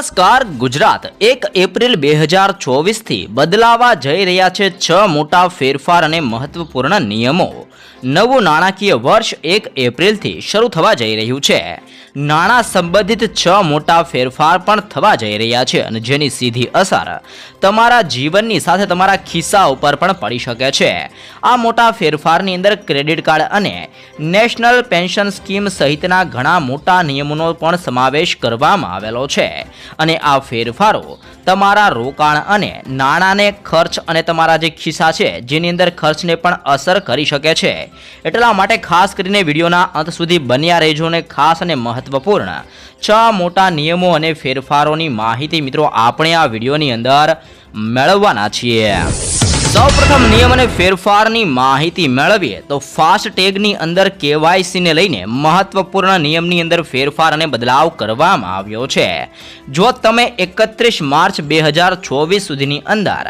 નમસ્કાર, ગુજરાત. એક એપ્રિલ બે હજાર ચોવીસથી બદલાવા જઈ રહ્યા છે છ મોટા ફેરફાર અને મહત્વપૂર્ણ નિયમો. નવું નાણાકીય વર્ષ એક એપ્રિલથી શરૂ થવા જઈ રહ્યું છે. નાણાં સંબંધિત છ મોટા ફેરફાર પણ થવા જઈ રહ્યા છે અને જેની સીધી અસર તમારા જીવનની સાથે તમારા ખિસ્સા ઉપર પણ પડી શકે છે. આ મોટા ફેરફારની અંદર ક્રેડિટ કાર્ડ અને નેશનલ પેન્શન સ્કીમ સહિતના ઘણા મોટા નિયમોનો પણ સમાવેશ કરવામાં આવેલો છે અને આ ફેરફારો તમારા રોકાણ અને નાણાંને ખર્ચ અને તમારા જે ખિસ્સા છે, જેની અંદર ખર્ચને પણ અસર કરી શકે છે. એટલા માટે ખાસ કરીને વિડીયોના અંત સુધી બન્યા રહેજો અને ખાસ અને મહત્વપૂર્ણ, છ મોટા નિયમો અને ફેરફારોની માહિતી મિત્રો આપણે આ વિડીયોની અંદર મેળવવાના છીએ. સૌપ્રથમ નિયમ અને ફેરફારની માહિતી મેળવીએ તો ફાસ્ટટેગની અંદર કેવાયસીને લઈને મહત્વપૂર્ણ નિયમની અંદર ફેરફાર અને બદલાવ કરવામાં આવ્યો છે. જો તમે એકત્રીસ માર્ચ બે હજાર ચોવીસ સુધીની અંદર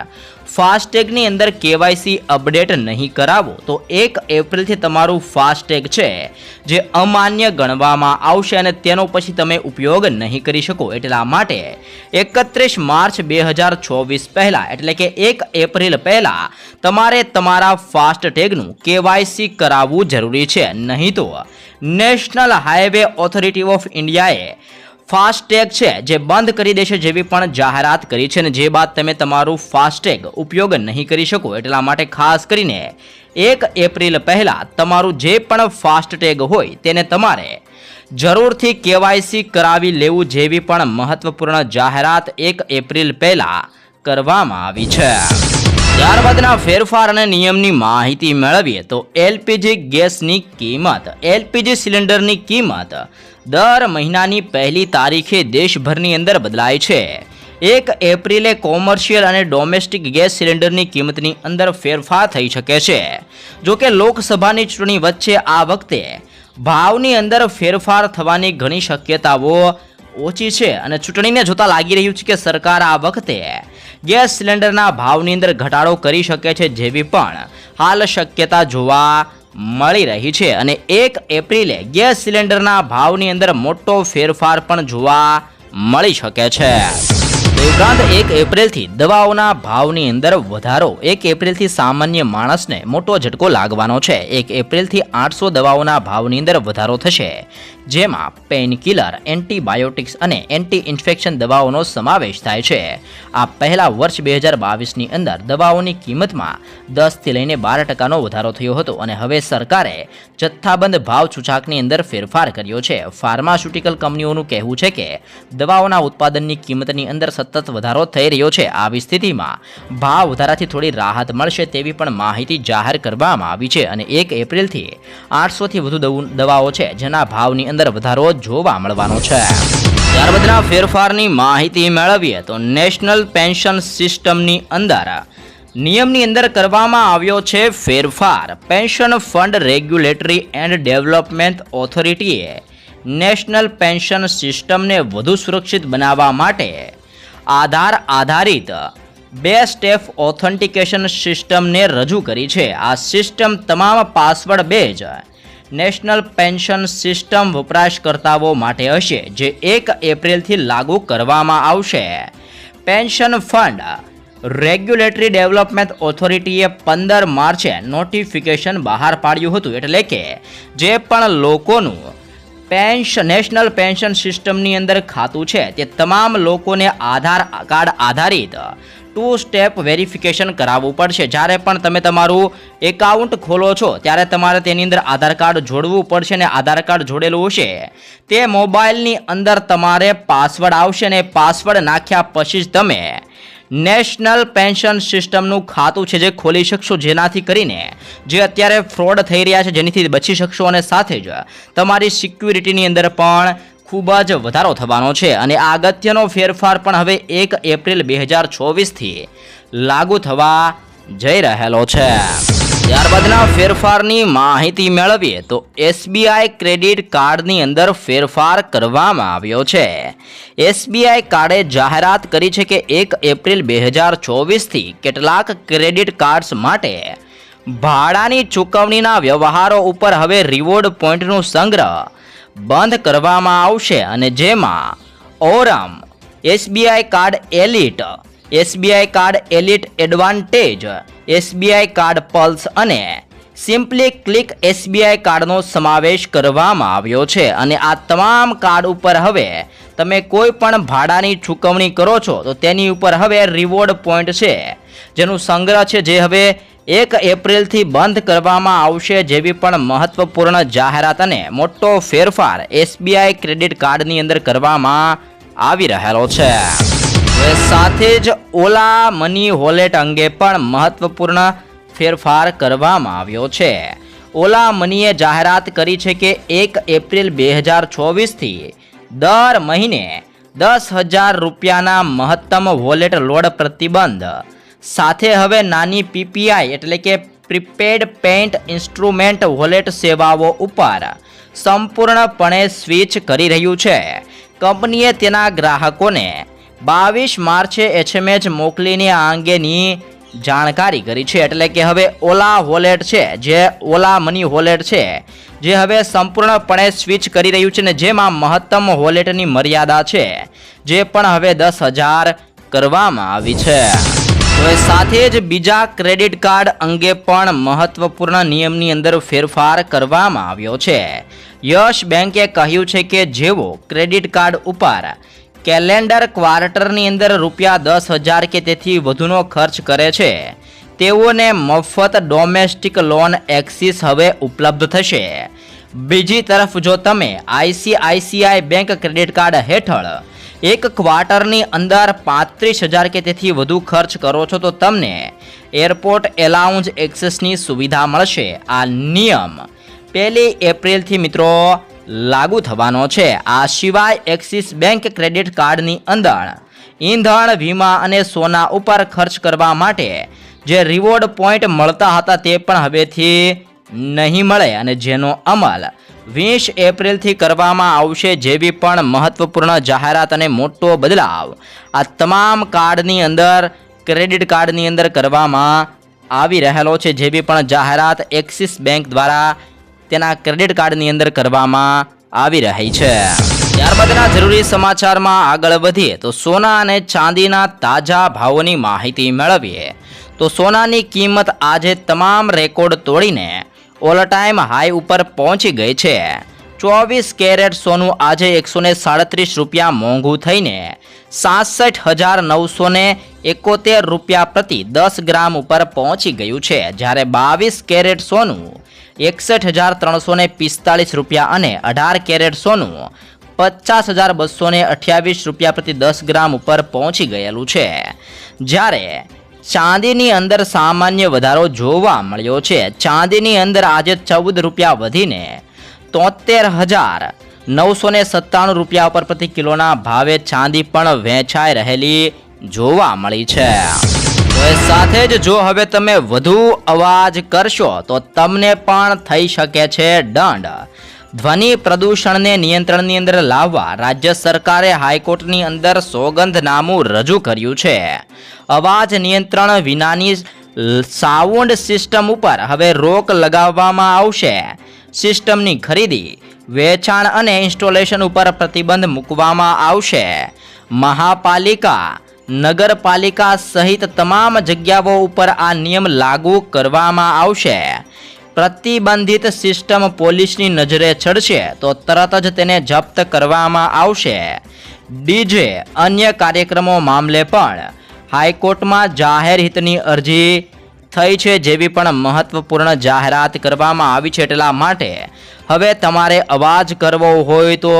ફાસ્ટેગની અંદર કેવાયસી અપડેટ નહીં કરાવો, તો એક એપ્રિલથી તમારું ફાસ્ટેગ છે, જે અમાન્ય ગણવામાં આવશે અને તેનો પછી તમે ઉપયોગ નહીં કરી શકો. એટલા માટે એકત્રીસ માર્ચ બે હજાર ચોવીસ પહેલાં, એટલે કે એક એપ્રિલ પહેલાં, તમારે તમારા ફાસ્ટેગનું કેવાયસી કરાવવું જરૂરી છે. નહીં તો નેશનલ હાઈવે ઓથોરિટી ઓફ ઇન્ડિયાએ ફાસ્ટેગ છે, જે બંધ કરી દેશે જેવી પણ જાહેરાત કરી છે અને જે બાદ તમે તમારું ફાસ્ટેગ ઉપયોગ નહીં કરી શકો એટલા માટે ખાસ કરીને એક એપ્રિલ પહેલાં તમારું જે પણ ફાસ્ટેગ હોય તેને તમારે જરૂરથી કેવાયસી કરાવી લેવું જેવી પણ મહત્વપૂર્ણ જાહેરાત એક એપ્રિલ પહેલાં કરવામાં આવી છે. ત્યારબાદના ફેરફાર અને નિયમની માહિતી મેળવીએ તો એલપીજી ગેસની કિંમત, એલપીજી સિલિન્ડરની કિંમત દર મહિનાની પહેલી તારીખે દેશભરની અંદર બદલાય છે. એક એપ્રિલે કોમર્શિયલ અને ડોમેસ્ટિક ગેસ સિલિન્ડરની કિંમતની અંદર ફેરફાર થઈ શકે છે. જો કે લોકસભાની ચૂંટણી વચ્ચે આ વખતે ભાવની અંદર ફેરફાર થવાની ઘણી શક્યતાઓ ઓછી છે અને ચૂંટણીને જોતા લાગી રહ્યું છે કે સરકાર આ વખતે ગેસ સિલિન્ડરના ભાવની અંદર ઘટાડો કરી શકે છે જેવી પણ હાલ શક્યતા જોવા મળી રહી છે અને એક એપ્રિલે ગેસ સિલિન્ડરના ભાવની અંદર મોટો ફેરફાર પણ જોવા મળી શકે છે. તે ઉપરાંત એક એપ્રિલથી દવાઓના ભાવની અંદર વધારો. એક એપ્રિલથી સામાન્ય માણસને મોટો ઝટકો લાગવાનો છે. એક એપ્રિલથી આઠસો દવાઓના ભાવની અંદર વધારો થશે. જેમાં પેઇનકિલર એન્ટીબાયોટિક્સ અને એન્ટી ઇન્ફેક્શન દવાઓનો સમાવેશ થાય છે. આ પહેલા વર્ષ બે હજાર બાવીસની અંદર દવાઓની કિંમતમાં દસથી લઈને બાર ટકાનો વધારો થયો હતો અને હવે સરકારે જથ્થાબંધ ભાવ સૂચાંકની અંદર ફેરફાર કર્યો છે. ફાર્માસ્યુટિકલ કંપનીઓનું કહેવું છે કે દવાઓના ઉત્પાદનની કિંમતની અંદર સતત વધારો થઈ રહ્યો છે આવી સ્થિતિમાં. ભાવ વધારાથી થોડી રાહત મળશે તેવી પણ માહિતી જાહેર કરવામાં આવી છે અને એક એપ્રિલથી આઠસોથી વધુ દવ- દવાઓ છે જેના ભાવની અંદર વધારો જોવા મળવાનો છે. ત્યારબાદના ફેરફારની માહિતી મેળવીએ તો નેશનલ પેન્શન સિસ્ટમની અંદર નિયમની અંદર કરવામાં આવ્યો છે ફેરફાર. Pension fund regulatory and development ઓથોરિટીએ national pension સિસ્ટમને વધુ સુરક્ષિત બનાવવા માટે આધાર આધારિત. બે સ્ટેપ ઓથેન્ટિકેશન સિસ્ટમને રજૂ કરી છે. આ સિસ્ટમ તમામ password base national pension system વપરાશકર્તાઓ માટે હશે, જે એક એપ્રિલથી લાગુ કરવામાં આવશે. પેન્શન ફંડ રેગ્યુલેટરી ડેવલપમેન્ટ ઓથોરિટીએ પંદર માર્ચે નોટિફિકેશન બહાર પાડ્યું હતું, એટલે કે જે પણ લોકોનું પેન્શન, નેશનલ પેન્શન સિસ્ટમની અંદર ખાતું છે તે તમામ લોકોને આધાર કાર્ડ આધારિત ટુ સ્ટેપ વેરિફિકેશન કરાવવું પડશે. જ્યારે પણ તમે તમારું એકાઉન્ટ ખોલો છો, ત્યારે તમારે તેની અંદર આધાર કાર્ડ જોડવું પડશે અને આધાર કાર્ડ જોડેલું હશે. તે મોબાઈલની અંદર તમારે પાસવર્ડ આવશે અને પાસવર્ડ નાખ્યા પછી જ તમે નેશનલ પેન્શન સિસ્ટમનું ખાતું છે જે ખોલી શકશો જેનાથી કરીને જે અત્યારે ફ્રોડ થઈ રહ્યા છે જેનીથી બચી શકશો અને સાથે જ તમારી સિક્યુરિટીની અંદર પણ ખૂબ જ વધારો થવાનો છે. અને આ અગત્યનો ફેરફાર પણ હવે એક એપ્રિલ બે હજાર ચોવીસથી લાગુ થવા જઈ રહેલો છે. ત્યારબાદના ફેરફારની માહિતી મેળવીએ તો એસબીઆઈ ક્રેડિટ કાર્ડની અંદર ફેરફાર કરવામાં આવ્યો છે. એસબીઆઈ કાર્ડે જાહેરાત કરી છે કે એક એપ્રિલ બે હજાર ચોવીસથી કેટલાક ક્રેડિટ કાર્ડ્સ માટે ભાડાની ચૂકવણીના વ્યવહારો ઉપર હવે રિવોર્ડ પોઈન્ટનું સંગ્રહ બંધ કરવામાં આવશે અને જેમાં Aurum, SBI card elite, SBI card elite advantage SBI card pulse અને સિમ્પલી ક્લિક એસબીઆઈ કાર્ડનો સમાવેશ કરવામાં આવ્યો છે. અને આ તમામ કાર્ડ ઉપર હવે તમે કોઈ પણ ભાડાની ચૂકવણી કરો છો, તો તેની ઉપર હવે રિવોર્ડ પોઈન્ટ છે, જેનું સંગ્રહ છે, જે હવે એક એપ્રિલથી બંધ કરવામાં આવશે જેવી પણ મહત્વપૂર્ણ જાહેરાત અને મોટો ફેરફાર એસબીઆઈ ક્રેડિટ કાર્ડની અંદર કરવામાં આવી રહેલો છે. સાથે જ ઓલા મની વોલેટ અંગે પણ મહત્વપૂર્ણ ફેરફાર કરવામાં આવ્યો છે. ઓલા મનીએ જાહેરાત કરી છે કે એક એપ્રિલ બે હજાર ચોવીસથી દર મહિને દસ હજાર રૂપિયાના મહત્તમ વોલેટ લોડ પ્રતિબંધ. સાથે હવે નાની પીપીઆઈ એટલે કે પ્રીપેડ પેન્ટ ઇન્સ્ટ્રુમેન્ટ વોલેટ સેવાઓ ઉપર સંપૂર્ણપણે સ્વિચ કરી રહ્યું છે. કંપનીએ તેના ગ્રાહકોને બાવીસ માર્ચે એચએમએચ મોકલીને આ અંગેની જાણકારી કરી છે. એટલે કે હવે ઓલા વોલેટ છે, જે ઓલા મની વોલેટ છે, જે હવે સંપૂર્ણપણે સ્વિચ કરી રહ્યું છે ને જેમાં મહત્તમ વોલેટની મર્યાદા છે, જે પણ હવે દસ હજાર કરવામાં આવી છે. હવે સાથે જ બીજા ક્રેડિટ કાર્ડ અંગે પણ મહત્વપૂર્ણ નિયમની અંદર ફેરફાર કરવામાં આવ્યો છે. યશ બેંકે કહ્યું છે કે જેઓ ક્રેડિટ કાર્ડ ઉપર કેલેન્ડર ક્વાર્ટરની અંદર રૂપિયા દસ હજાર કે તેથી વધુનો ખર્ચ કરે છે. તેઓને મફત ડોમેસ્ટિક લોન એક્સિસ હવે ઉપલબ્ધ થશે. બીજી તરફ જો તમે આઈસીઆઈસીઆઈ બેંક ક્રેડિટ કાર્ડ હેઠળ એક ક્વાર્ટરની અંદર પાંત્રીસ હજાર કે તેથી વધુ ખર્ચ કરો છો તો તમને એરપોર્ટ એલાઉન્જ એક્સેસની સુવિધા મળશે. આ નિયમ પહેલી એપ્રિલથી મિત્રો લાગુ થવાનો છે. આ સિવાય એક્સિસ બેંક ક્રેડિટ કાર્ડની અંદર ઈંધણ, વીમા અને સોના ઉપર ખર્ચ કરવા માટે જે રિવોર્ડ પોઈન્ટ મળતા હતા તે પણ હવેથી નહીં મળે અને જેનો અમલ વીસ એપ્રિલથી કરવામાં આવશે જેવી પણ મહત્વપૂર્ણ જાહેરાત અને મોટો બદલાવ આ તમામ કાર્ડની અંદર, ક્રેડિટ કાર્ડની અંદર કરવામાં આવી રહેલો છે જેવી પણ જાહેરાત એક્સિસ બેંક દ્વારા તેના ક્રેડિટ કાર્ડની અંદર કરવામાં આવી રહી છે. ત્યારબાદના જરૂરી સમાચારમાં આગળ વધીએ તો સોના અને ચાંદીના તાજા ભાવોની માહિતી મેળવીએ. તો સોનાની કિંમત આજે તમામ રેકોર્ડ તોડીને ઓલ ટાઈમ હાઈ ઉપર પહોંચી ગઈ છે. ચોવીસ કેરેટ સોનું આજે એકસો ને સાડત્રીસ રૂપિયા મોંઘું થઈને સાસઠ હજાર નવસો એકોતેર રૂપિયા પ્રતિ દસ ગ્રામ ઉપર પહોંચી ગયું છે. જ્યારે બાવીસ કેરેટ સોનું એકસઠ હજાર ત્રણસો પિસ્તાળીસ રૂપિયા અને અઢાર કેરેટ સોનું પચાસ હજાર બસો અઠ્યાવીસ રૂપિયા પ્રતિ દસ ગ્રામ ઉપર પહોંચી ગયેલું છે. જ્યારે ચાંદીની અંદર સામાન્ય વધારો જોવા મળ્યો છે, ચાંદીની અંદર આજે ચૌદ રૂપિયા વધીને તોતેર હજાર નવસો સત્તાણું રૂપિયા ઉપર પ્રતિ કિલોના ભાવે ચાંદી પણ વેચાઈ રહેલી જોવા મળી છે. સાથે જ જો હવે તમે વધુ અવાજ કરશો, તો તમને પણ થઈ શકે છે દંડ. ધ્વનિ પ્રદૂષણને નિયંત્રણની અંદર લાવવા રાજ્ય સરકારે હાઈકોર્ટની અંદર સોગંધનામું રજૂ કર્યું છે. અવાજ નિયંત્રણ વિનાની સાઉન્ડ સિસ્ટમ ઉપર હવે રોક લગાવવામાં આવશે. સિસ્ટમની ખરીદી, વેચાણ અને ઇન્સ્ટોલેશન ઉપર પ્રતિબંધ મૂકવામાં આવશે. મહાપાલિકા નગરપાલિકા સહિત તમામ જગ્યાઓ ઉપર આ નિયમ લાગુ કરવામાં આવશે. પ્રતિબંધિત સિસ્ટમ પોલીસની નજરે ચડશે તો તરત જ તેને જપ્ત કરવામાં આવશે. ડીજે, અન્ય કાર્યક્રમો મામલે પણ હાઈકોર્ટમાં જાહેર હિતની અરજી થઈ છે જેવી પણ મહત્વપૂર્ણ જાહેરાત કરવામાં આવી છે એટલા માટે હવે તમારે અવાજ કરવો હોય તો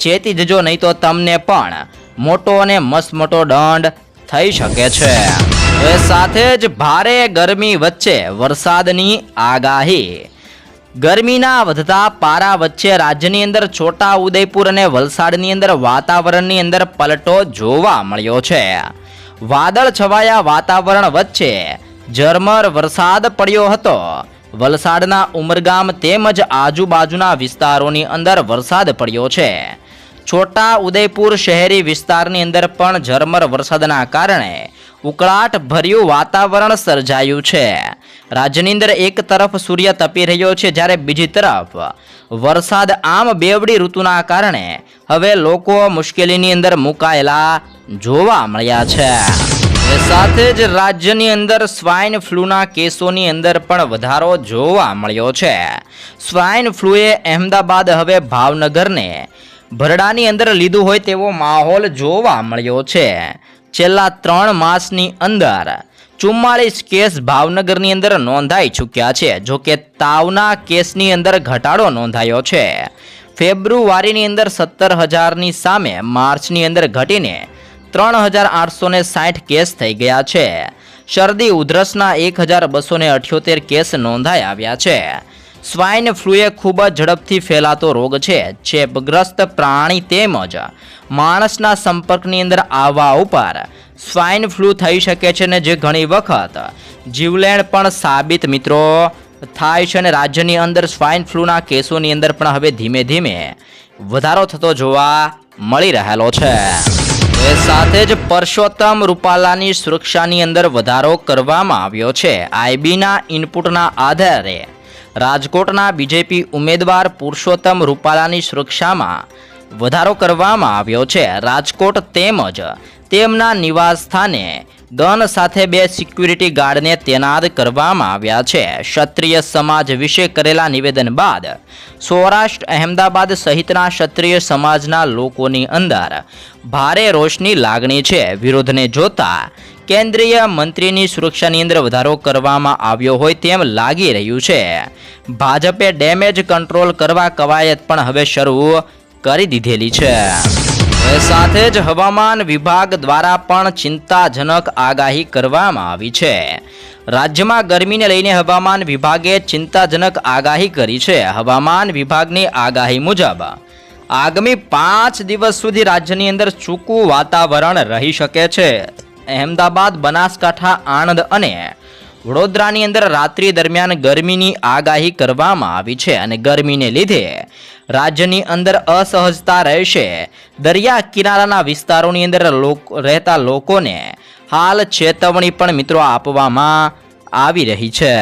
ચેતી જજો, નહીં તો તમને પણ મોટો અને મસ્ત મોટો દંડ થઈ શકે છે. એ સાથે જ ભારે ગરમી વચ્ચે વરસાદની આગાહી. ગરમીના વધતા પારા વચ્ચે રાજ્યની અંદર છોટા ઉદયપુર અને વલસાડની અંદર વાતાવરણની અંદર પલટો જોવા મળ્યો છે. વાદળ છવાયા વાતાવરણ વચ્ચે ઝરમર વરસાદ પડ્યો હતો. વલસાડના ઉમરગામ તેમજ આજુબાજુના વિસ્તારોની અંદર વરસાદ પડ્યો છે. છોટા ઉદયપુર શહેરી વિસ્તારની અંદર પણ ઝરમર વરસાદના કારણે ઉકળાટ ભર્યું વાતાવરણ સર્જાયું છે. રાજ્યની અંદર એક તરફ સૂર્ય તપી રહ્યો છે જ્યારે બીજી તરફ વરસાદ આમ બેવડી ઋતુના કારણે હવે લોકો મુશ્કેલીની અંદર મુકાયેલા જોવા મળ્યા છે. સાથે જ રાજ્યની અંદર સ્વાઇન ફ્લૂના કેસોની અંદર પણ વધારો જોવા મળ્યો છે. સ્વાઇન ફ્લૂએ અહેમદાબાદ હવે ભાવનગરને ભરડાની અંદર લીધું હોય તેવો માહોલ જોવા મળ્યો છે. છેલ્લા ત્રણ માસની અંદર ચુમ્માળીસ કેસ ભાવનગરની અંદર નોંધાઈ ચૂક્યા છે, જો કે તાવના કેસની અંદર ઘટાડો નોંધાયો છે. ફેબ્રુઆરીની અંદર સત્તર હજારની સામે માર્ચની અંદર ઘટીને ત્રણ હજાર આઠસો ને સાઠ કેસ થઈ ગયા છે. શરદી ઉધરસના એક હજાર બસો અઠ્યોતેર કેસ નોંધાઈ આવ્યા છે. સ્વાઇન ફ્લૂએ ખૂબ જ ઝડપથી ફેલાતો રોગ છે. ચેપગ્રસ્ત પ્રાણી તેમજ માણસના સંપર્કની અંદર આવવા ઉપર સ્વાઇન ફ્લૂ થઈ શકે છે ને જે ઘણી વખત જીવલેણ પણ સાબિત મિત્રો થાય છે અને રાજ્યની અંદર સ્વાઇન ફ્લૂના કેસોની અંદર પણ હવે ધીમે ધીમે વધારો થતો જોવા મળી રહેલો છે. એ સાથે જ પરસોત્તમ રૂપાલાની સુરક્ષાની અંદર વધારો કરવામાં આવ્યો છે. આઈબીના ઇનપુટના આધારે રાજકોટના બીજેપી ઉમેદવાર પુરુષોત્તમ રૂપાલાની સુરક્ષામાં વધારો કરવામાં આવ્યો છે. રાજકોટ તેમજ તેમના નિવાસ સ્થાને ગન સાથે બે સિક્યુરિટી ગાર્ડને તૈનાત કરવામાં આવ્યા છે. ક્ષત્રિય સમાજ વિશે કરેલા નિવેદન બાદ સૌરાષ્ટ્ર, અહેમદાબાદ સહિતના ક્ષત્રિય સમાજના લોકોની અંદર ભારે રોષની લાગણી છે. વિરોધને જોતા કેન્દ્રીય મંત્રીની સુરક્ષાની અંદર વધારો કરવામાં આવ્યો હોય તેમ લાગી રહ્યું છે. ભાજપે ડેમેજ કંટ્રોલ કરવા કવાયત પણ હવે શરૂ કરી દીધેલી છે. સાથે જ હવામાન વિભાગ દ્વારા પણ ચિંતાજનક આગાહી કરવામાં આવી છે. રાજ્યમાં ગરમીને લઈને હવામાન વિભાગે ચિંતાજનક આગાહી કરી છે. હવામાન વિભાગની આગાહી મુજબ આગામી પાંચ દિવસ સુધી રાજ્યની અંદર સૂકું વાતાવરણ રહી શકે છે. અહેમદાબાદ, બનાસકાંઠા, આણંદ અને વડોદરાની અંદર રાત્રિ દરમિયાન ગરમીની આગાહી કરવામાં આવી છે અને ગરમીને લીધે રાજ્યની અંદર અસહજતા રહેશે. દરિયા કિનારાના વિસ્તારોની અંદર રહેતા લોકોને હાલ ચેતવણી પણ મિત્રો આપવામાં આવી રહી છે.